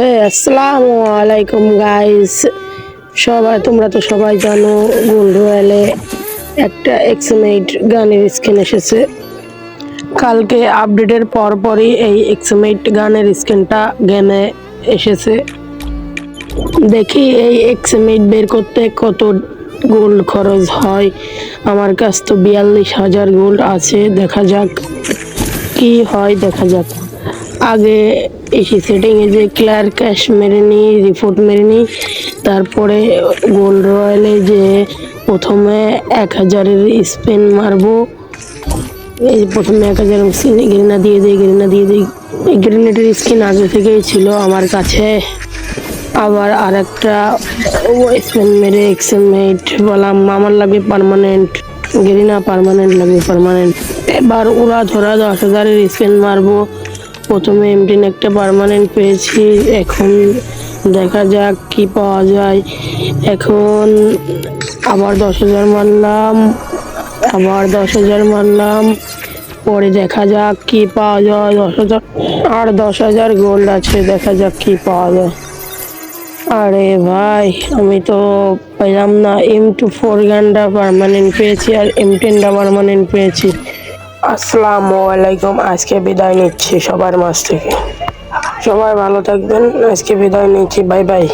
হ্যাঁ আসসালামু আলাইকুম গাইস সবাই, তোমরা তো সবাই জানো গোল্ড রয়্যালে একটা এক্সমেট গানের স্কিন এসেছে। কালকে আপডেটের পর পরই এই এক্সমেট গানের স্কিনটা গেমে এসেছে। দেখি এই এক্সমেট বের করতে কত গোল্ড খরচ হয়। আমার কাছ তো বিয়াল্লিশ হাজার গোল্ড আছে, দেখা যাক কি হয়, দেখা যাক। আগে এসি সেটিংয়ে যে ক্লিয়ার ক্যাশ মেরে নিই রিপোর্ট মেরে নিই তারপরে গোল্ড রয়্যালে যে প্রথমে এক হাজারের স্পেন মারবো, এই প্রথমে এক হাজার গ্রেনা দিয়ে দিই গ্রেনা দিয়ে দিই। এই গ্রেনেডের স্কিন আগে থেকেই ছিল আমার কাছে। আবার আর একটা স্পেন মেরে এক্সেমেট বললাম আমার লাগবে পার্মানেন্ট গেরিনা পার্মানেন্ট লাগবে পার্মানেন্ট এবার ওরা ধরা দশ হাজারের স্পেন মারবো। প্রথমে এমটিন একটা পারমানেন্ট পেয়েছি, এখন দেখা যাক কি পাওয়া যায়। এখন আবার দশ হাজার মারলাম, আবার দশ হাজার মারলাম, পরে দেখা যাক কি পাওয়া যায়। দশ হাজার, আর দশ হাজার গোল্ড আছে, দেখা যাক কি পাওয়া যায়। আরে ভাই, আমি তো পেলাম না এম টু ফোর গানটা পারমানেন্ট পেয়েছি, আর এম টেনটা পারমানেন্ট পেয়েছি। আসসালামু আলাইকুম। আজকে বিদায় নিচ্ছি সবার মাছ থেকে। সবাই ভালো থাকবেন। আজকে বিদায় নিচ্ছি। Bye bye.